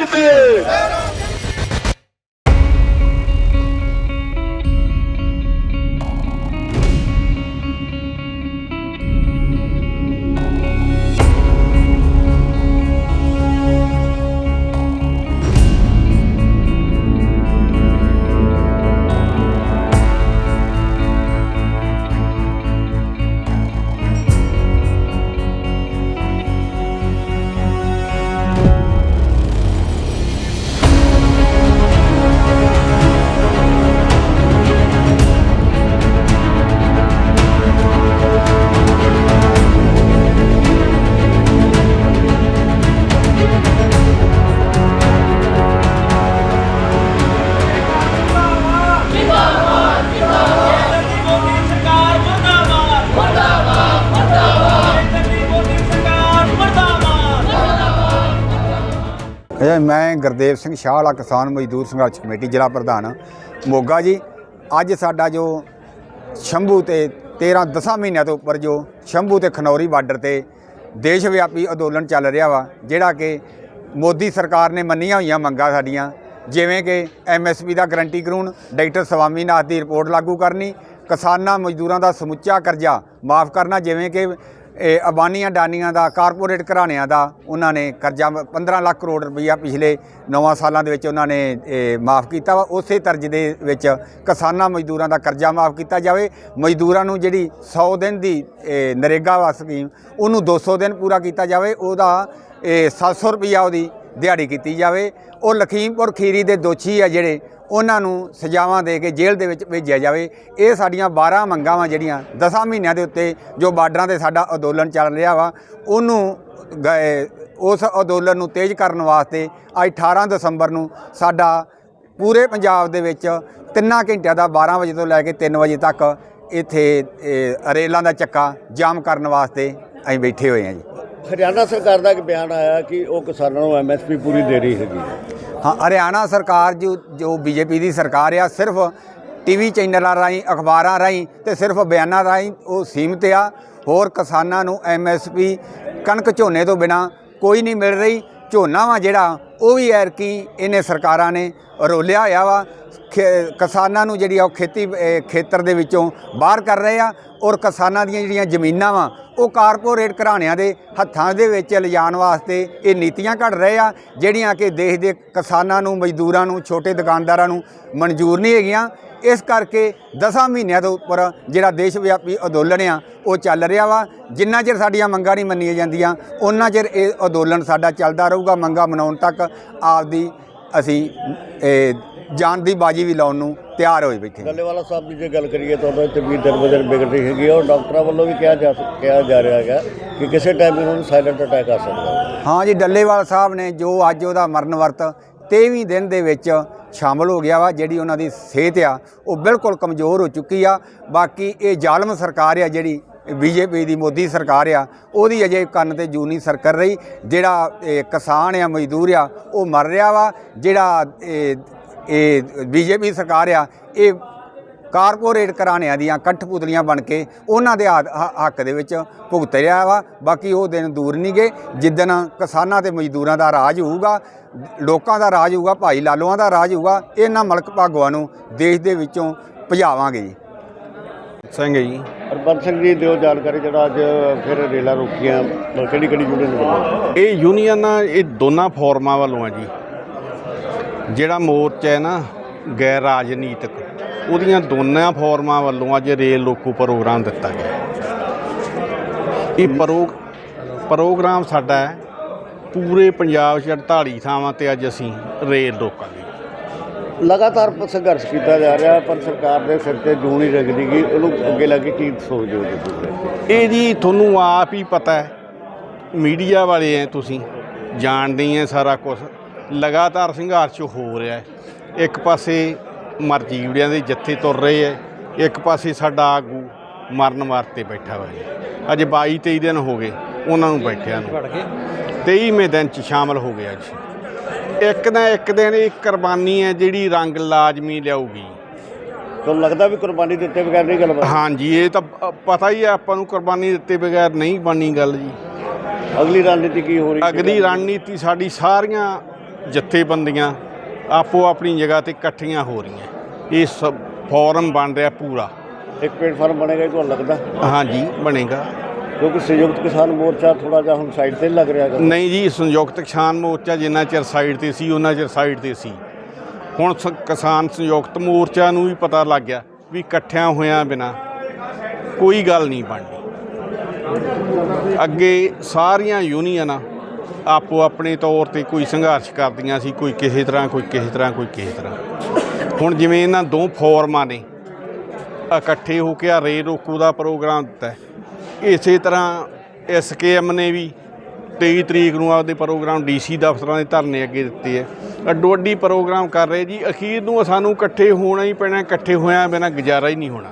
ਚੁੱਕੇ ਇਹ ਮੈਂ ਗੁਰਦੇਵ ਸਿੰਘ ਸ਼ਾਹ ਵਾਲਾ ਕਿਸਾਨ ਮਜ਼ਦੂਰ ਸੰਘਰਸ਼ ਕਮੇਟੀ ਜ਼ਿਲ੍ਹਾ ਪ੍ਰਧਾਨ ਮੋਗਾ ਜੀ। ਅੱਜ ਸਾਡਾ ਜੋ ਸ਼ੰਭੂ ਤੇ 13 10 ਮਹੀਨਿਆਂ ਤੋਂ ਉੱਪਰ ਜੋ ਸ਼ੰਭੂ ਤੇ ਖਨੌਰੀ ਬਾਰਡਰ ਤੇ ਦੇਸ਼ ਵਿਆਪੀ ਅੰਦੋਲਨ ਚੱਲ ਰਿਹਾ ਵਾ, ਜਿਹੜਾ ਕਿ ਮੋਦੀ ਸਰਕਾਰ ਨੇ ਮੰਨੀਆਂ ਹੋਈਆਂ ਮੰਗਾਂ ਸਾਡੀਆਂ, ਜਿਵੇਂ ਕਿ ਐਮਐਸਪੀ ਦਾ ਗਰੰਟੀ ਕਰੂਣ ਡਾਕਟਰ ਸਵਾਮੀਨਾਥ ਦੀ ਰਿਪੋਰਟ ਲਾਗੂ ਕਰਨੀ, ਕਿਸਾਨਾਂ ਮਜ਼ਦੂਰਾਂ ਦਾ ਸਮੁੱਚਾ ਕਰਜ਼ਾ ਮਾਫ ਕਰਨਾ, ਜਿਵੇਂ ਕਿ ਇਹ ਅਬਾਨੀਆਂ ਅਡਾਨੀਆਂ ਦਾ ਕਾਰਪੋਰੇਟ ਘਰਾਣਿਆਂ ਦਾ ਉਹਨਾਂ ਨੇ ਕਰਜ਼ਾ 15 ਲੱਖ ਕਰੋੜ ਰੁਪਈਆ ਪਿਛਲੇ 9 ਸਾਲਾਂ ਦੇ ਵਿੱਚ ਉਹਨਾਂ ਨੇ ਮਾਫ ਕੀਤਾ ਵਾ। ਉਸੇ ਤਰਜ ਦੇ ਵਿੱਚ ਕਿਸਾਨਾਂ ਮਜ਼ਦੂਰਾਂ ਦਾ ਕਰਜ਼ਾ ਮਾਫ ਕੀਤਾ ਜਾਵੇ। ਮਜ਼ਦੂਰਾਂ ਨੂੰ ਜਿਹੜੀ 100 ਦਿਨ ਦੀ ਇਹ, ਨਰੇਗਾ ਵਾ ਸਕੀਮ ਉਹਨੂੰ 200 ਦਿਨ ਪੂਰਾ ਕੀਤਾ ਜਾਵੇ। ਉਹਦਾ ਇਹ 700 ਰੁਪਈਆ ਉਹਦੀ ਦਿਹਾੜੀ ਕੀਤੀ ਜਾਵੇ। ਉਹ ਲਖੀਮਪੁਰ ਖੀਰੀ ਦੇ ਦੋਸ਼ੀ ਆ ਜਿਹੜੇ ਉਹਨਾਂ ਨੂੰ ਸਜ਼ਾਵਾਂ ਦੇ ਕੇ ਜੇਲ੍ਹ ਦੇ ਵਿੱਚ ਭੇਜਿਆ ਜਾਵੇ। ਇਹ ਸਾਡੀਆਂ 12 ਮੰਗਾਂ ਵਾ ਜਿਹੜੀਆਂ 10 ਮਹੀਨਿਆਂ ਦੇ ਉੱਤੇ ਜੋ ਬਾਰਡਰਾਂ ਤੇ ਸਾਡਾ ਅੰਦੋਲਨ ਚੱਲ ਰਿਹਾ ਵਾ, ਉਹਨੂੰ ਗਏ, ਉਸ ਅੰਦੋਲਨ ਨੂੰ ਤੇਜ਼ ਕਰਨ ਵਾਸਤੇ ਅੱਜ 18 ਦਸੰਬਰ ਨੂੰ ਸਾਡਾ ਪੂਰੇ ਪੰਜਾਬ ਦੇ ਵਿੱਚ ਤਿੰਨਾਂ ਘੰਟਿਆਂ ਦਾ 12 ਵਜੇ ਤੋਂ ਲੈ ਕੇ 3 ਵਜੇ ਤੱਕ ਇੱਥੇ ਰੇਲਾਂ ਦਾ ਚੱਕਾ ਜਾਮ ਕਰਨ ਵਾਸਤੇ ਅਸੀਂ ਬੈਠੇ ਹੋਏ ਹਾਂ ਜੀ। ਹਰਿਆਣਾ ਸਰਕਾਰ ਦਾ ਇੱਕ ਬਿਆਨ ਆਇਆ ਕਿ ਉਹ ਕਿਸਾਨਾਂ ਨੂੰ ਐਮਐਸਪੀ ਪੂਰੀ ਦੇ ਰਹੀ ਹੈਗੀ ਹਾਂ। ਹਰਿਆਣਾ ਸਰਕਾਰ ਜੋ ਜੋ ਬੀਜੇਪੀ ਦੀ ਸਰਕਾਰ ਆ, ਸਿਰਫ ਟੀਵੀ ਚੈਨਲਾਂ ਰਾਹੀਂ, ਅਖਬਾਰਾਂ ਰਾਹੀਂ ਤੇ ਸਿਰਫ ਬਿਆਨਾਂ ਰਾਹੀਂ ਉਹ ਸੀਮਿਤ ਆ। ਹੋਰ ਕਿਸਾਨਾਂ ਨੂੰ ਐਮਐਸਪੀ ਕਣਕ ਝੋਨੇ ਤੋਂ ਬਿਨਾ ਕੋਈ ਨਹੀਂ ਮਿਲ ਰਹੀ। ਝੋਨਾ ਵਾ ਜਿਹੜਾ, ਉਹ ਵੀ ਐਰਕੀ ਇਹਨੇ ਸਰਕਾਰਾਂ ਨੇ ਰੋਲਿਆ ਹੋਇਆ ਵਾ। ਕਿਸਾਨਾਂ ਨੂੰ ਜਿਹੜੀ ਆ ਉਹ ਖੇਤੀ ਖੇਤਰ ਦੇ ਵਿੱਚੋਂ ਬਾਹਰ ਕਰ ਰਹੇ ਆ ਔਰ ਕਿਸਾਨਾਂ ਦੀਆਂ ਜਿਹੜੀਆਂ ਜ਼ਮੀਨਾਂ ਵਾ, ਉਹ ਕਾਰਪੋਰੇਟ ਘਰਾਣਿਆਂ ਦੇ ਹੱਥਾਂ ਦੇ ਵਿੱਚ ਲਿਜਾਣ ਵਾਸਤੇ ਇਹ ਨੀਤੀਆਂ ਘੜ ਰਹੇ ਆ, ਜਿਹੜੀਆਂ ਕਿ ਦੇਸ਼ ਦੇ ਕਿਸਾਨਾਂ ਨੂੰ, ਮਜ਼ਦੂਰਾਂ ਨੂੰ, ਛੋਟੇ ਦੁਕਾਨਦਾਰਾਂ ਨੂੰ ਮਨਜ਼ੂਰ ਨਹੀਂ ਹੈਗੀਆਂ। ਇਸ ਕਰਕੇ 10 ਮਹੀਨਿਆਂ ਤੋਂ ਉੱਪਰ ਜਿਹੜਾ ਦੇਸ਼ ਵਿਆਪੀ ਅੰਦੋਲਨ ਆ, ਉਹ ਚੱਲ ਰਿਹਾ ਵਾ। ਜਿੰਨਾ ਚਿਰ ਸਾਡੀਆਂ ਮੰਗਾਂ ਨਹੀਂ ਮੰਨੀਆਂ ਜਾਂਦੀਆਂ ਉਹਨਾਂ ਚਿਰ ਇਹ ਅੰਦੋਲਨ ਸਾਡਾ ਚੱਲਦਾ ਰਹੂਗਾ, ਮੰਗਾਂ ਮਨਾਉਣ ਤੱਕ ਆਪਦੀ ਅਸੀਂ ਜਾਨ ਦੀ ਬਾਜੀ ਵੀ ਲਾਉਣ ਨੂੰ ਤਿਆਰ ਹੋਏ ਬੈਠੇ ਹਾਂ। ਡੱਲੇਵਾਲਾ ਸਾਹਿਬ ਦੀ ਜੇ ਗੱਲ ਕਰੀਏ ਤਾਂ ਉਹਨਾਂ ਦੀ ਤਬੀਅਤ ਦਿਨ ਵਿਗੜ ਰਹੀ ਹੈਗੀ ਹੈ। ਔਰ ਡਾਕਟਰਾਂ ਵੱਲੋਂ ਵੀ ਕਿਹਾ ਜਾ ਕਿਹਾ ਜਾ ਰਿਹਾ ਹੈਗਾ ਕਿ ਕਿਸੇ ਟਾਈਮ ਇਹਨਾਂ ਨੂੰ ਸਾਇਲੈਂਟ ਅਟੈਕ ਆ ਸਕਦਾ ਹੈ। ਹਾਂ ਜੀ ਡੱਲੇਵਾਲ ਸਾਹਿਬ ਨੇ ਜੋ ਅੱਜ ਉਹਦਾ ਮਰਨ ਵਰਤ 23ਵੀਂ ਦਿਨ ਦੇ ਵਿੱਚ ਸ਼ਾਮਲ ਹੋ ਗਿਆ ਵਾ ਜਿਹੜੀ ਉਹਨਾਂ ਦੀ ਸਿਹਤ ਆ ਉਹ ਬਿਲਕੁਲ ਕਮਜ਼ੋਰ ਹੋ ਚੁੱਕੀ ਆ। ਬਾਕੀ ਇਹ ਜ਼ਾਲਮ ਸਰਕਾਰ ਆ ਜਿਹੜੀ ਬੀਜੇਪੀ ਦੀ ਮੋਦੀ ਸਰਕਾਰ ਆ ਉਹਦੀ ਅਜੇ ਕੰਨ ਤੇ ਜੂਨੀ ਸਰਕਰ ਰਹੀ। ਜਿਹੜਾ ਇਹ ਕਿਸਾਨ ਆ ਮਜ਼ਦੂਰ ਆ ਉਹ ਮਰ ਰਿਹਾ ਵਾ। ਜਿਹੜਾ ਇਹ ਇਹ ਬੀਜੇਪੀ ਸਰਕਾਰ ਆ ਇਹ ਕਾਰਪੋਰੇਟ ਘਰਾਣਿਆਂ ਦੀਆਂ ਕਠਪੁਤਲੀਆਂ ਬਣ ਕੇ ਉਹਨਾਂ ਦੇ ਹੱਕ- ਦੇ ਵਿੱਚ ਭੁਗਤ ਰਿਹਾ ਵਾ। ਬਾਕੀ ਉਹ ਦਿਨ ਦੂਰ ਨਹੀਂ ਗਏ। ਜਿੱਦਣ ਕਿਸਾਨਾਂ ਤੇ ਮਜ਼ਦੂਰਾਂ ਦਾ ਰਾਜ ਹੋਊਗਾ ਲੋਕਾਂ ਦਾ ਰਾਜ ਹੋਊਗਾ ਭਾਈ ਲਾਲੋਆਂ ਦਾ ਰਾਜ ਹੋਊਗਾ ਇਹਨਾਂ ਮਲਕ ਭਾਗਵਾਂ ਨੂੰ ਦੇਸ਼ ਦੇ ਵਿੱਚੋਂ ਭਜਾਵਾਂਗੇ ਜੀ। ਸਿੰਘ ਜੀ। ਹਰਬੰਸ ਸਿੰਘ ਜੀ ਦਿਓ ਜਾਣਕਾਰੀ ਜਿਹੜਾ ਅੱਜ ਫਿਰ ਰੇਲਾਂ ਰੁਕੀਆਂ ਕਿਹੜੀ ਕਿਹੜੀ ਯੂਨੀਅਨ ਵੱਲੋਂ ਇਹ ਯੂਨੀਅਨ ਇਹ ਦੋਨਾਂ ਫੋਰਮਾਂ ਵੱਲੋਂ ਆ ਜੀ। ਜਿਹੜਾ ਮੋਰਚਾ ਹੈ ਨਾ ਗੈਰ ਰਾਜਨੀਤਿਕ ਉਹਦੀਆਂ ਦੋਨਾਂ ਫੋਰਮਾਂ ਵੱਲੋਂ ਅੱਜ ਰੇਲ ਰੋਕੂ ਪ੍ਰੋਗਰਾਮ ਦਿੱਤਾ ਗਿਆ। ਇਹ ਪ੍ਰੋ ਪ੍ਰੋਗਰਾਮ ਸਾਡਾ ਹੈ ਪੂਰੇ ਪੰਜਾਬ 'ਚ 48 ਥਾਵਾਂ ਤੇ ਅੱਜ ਅਸੀਂ ਰੇਲ ਰੋਕਾਂਗੇ ਲਗਾਤਾਰ ਸੰਘਰਸ਼ ਕੀਤਾ ਜਾ ਰਿਹਾ ਪਰ ਸਰਕਾਰ ਦੇ ਸਿਰ ਤੇ ਜੂੰ ਨਹੀਂ ਰਗਦੀ ਗਈ ਉਹਨੂੰ ਅੱਗੇ ਲੱਗ ਕੇ ਕੀ ਸੋਚਦੇ ਹੋ ਤੁਸੀਂ? ਇਹ ਜੀ ਤੁਹਾਨੂੰ ਆਪ ਹੀ ਪਤਾ ਹੈ ਮੀਡੀਆ ਵਾਲੇ ਐ ਤੁਸੀਂ ਜਾਣਦੇ ਹੀ ਐ ਸਾਰਾ ਕੁਝ ਲਗਾਤਾਰ ਸੰਘਰਸ਼ ਹੋ ਰਿਹਾ ਹੈ। ਇੱਕ ਪਾਸੇ ਮਰਜੀਵੜਿਆਂ ਦੇ ਜੱਥੇ ਤੁਰ ਰਹੇ ਐ ਇੱਕ ਪਾਸੇ ਸਾਡਾ ਆਗੂ ਮਰਨ ਵਾਸਤੇ ਬੈਠਾ ਹੋਇਆ ਹੈ। ਅੱਜ 22 23 ਦਿਨ ਹੋ ਗਏ ਉਹਨਾਂ ਨੂੰ ਬੈਠਿਆਂ ਨੂੰ। 23ਵੇਂ ਦਿਨ ਚ ਸ਼ਾਮਲ ਹੋ ਗਿਆ ਜੀ। ਇੱਕ ਨਾ ਇੱਕ ਦਿਨ ਇਹ ਕੁਰਬਾਨੀ ਹੈ ਜਿਹੜੀ ਰੰਗ ਲਾਜ਼ਮੀ ਲਿਆਊਗੀ। ਤੁਹਾਨੂੰ ਲੱਗਦਾ ਵੀ ਕੁਰਬਾਨੀ ਦਿੱਤੇ ਬਗੈਰ ਨਹੀਂ ਗੱਲ ਹਾਂਜੀ ਇਹ ਤਾਂ ਪਤਾ ਹੀ ਹੈ ਆਪਾਂ ਨੂੰ ਕੁਰਬਾਨੀ ਦਿੱਤੇ ਬਗੈਰ ਨਹੀਂ ਬਣਨੀ ਗੱਲ ਜੀ। ਅਗਲੀ ਰਣਨੀਤੀ ਕੀ ਹੋ ਰਹੀ ਹੈ? ਅਗਲੀ ਰਣਨੀਤੀ ਸਾਡੀ ਸਾਰੀਆਂ ਜਥੇਬੰਦੀਆਂ ਆਪੋ ਆਪਣੀ ਜਗ੍ਹਾ ਤੇ ਇਕੱਠੀਆਂ ਹੋ ਰਹੀਆਂ। ਇਹ ਸਭ ਫੋਰਮ ਬਣ ਰਿਹਾ ਪੂਰਾ। ਇੱਕ ਪਲੇਟਫਾਰਮ ਬਣੇਗਾ ਇਹ ਤੁਹਾਨੂੰ ਲੱਗਦਾ? ਹਾਂਜੀ ਬਣੇਗਾ। ਕਿਉਂਕਿ ਸੰਯੁਕਤ ਕਿਸਾਨ ਮੋਰਚਾ ਥੋੜਾ ਜਿਹਾ ਹੁਣ ਸਾਈਡ ਤੇ ਲੱਗ ਰਿਹਾ ਹੈਗਾ। ਨਹੀਂ ਜੀ ਸੰਯੁਕਤ ਕਿਸਾਨ ਮੋਰਚਾ ਜਿੰਨਾ ਚਿਰ ਸਾਈਡ ਤੇ ਸੀ ਉਹਨਾਂ ਚਿਰ ਸਾਈਡ ਤੇ ਸੀ। ਹੁਣ ਸ- ਕਿਸਾਨ ਸੰਯੁਕਤ ਮੋਰਚਾ ਨੂੰ ਵੀ ਪਤਾ ਲੱਗ ਗਿਆ ਵੀ ਇਕੱਠਿਆਂ ਹੋਇਆਂ ਬਿਨਾ ਕੋਈ ਗੱਲ ਨਹੀਂ ਬਣਨੀ ਅੱਗੇ ਸਾਰੀਆਂ ਯੂਨੀਅਨਾਂ ਆਪੋ ਆਪਣੇ ਤੌਰ ਤੇ ਕੋਈ ਸੰਘਰਸ਼ ਕਰਦੀਆਂ ਸੀ, ਕੋਈ ਕਿਸੇ ਤਰ੍ਹਾਂ, ਕੋਈ ਕਿਸੇ ਤਰ੍ਹਾਂ, ਕੋਈ ਕਿਸੇ ਤਰ੍ਹਾਂ। ਹੁਣ ਜਿਵੇਂ ਇਹਨਾਂ ਦੋ ਫੋਰਮਾਂ ਨੇ, ਇਕੱਠੇ ਹੋ ਕੇ ਆ ਰੇ ਰੋਕੂ ਦਾ ਪ੍ਰੋਗਰਾਮ ਦਿੱਤਾ ਇਸੇ ਤਰ੍ਹਾਂ ਐਸਕੇਐਮ ਨੇ ਵੀ 23 ਤਰੀਕ ਨੂੰ ਆਪਦੇ ਪ੍ਰੋਗਰਾਮ ਡੀਸੀ ਦਫ਼ਤਰਾਂ ਦੇ ਧਰਨੇ ਅੱਗੇ ਦਿੱਤੇ ਹੈ। ਅੱਡੋ ਅੱਡੀ ਪ੍ਰੋਗਰਾਮ ਕਰ ਰਹੇ ਜੀ। ਅਖੀਰ ਨੂੰ ਸਾਨੂੰ ਇਕੱਠੇ ਹੋਣਾ ਹੀ ਪੈਣਾ, ਇਕੱਠੇ ਹੋਇਆ ਬਿਨਾਂ ਗੁਜ਼ਾਰਾ ਹੀ ਨਹੀਂ ਹੋਣਾ।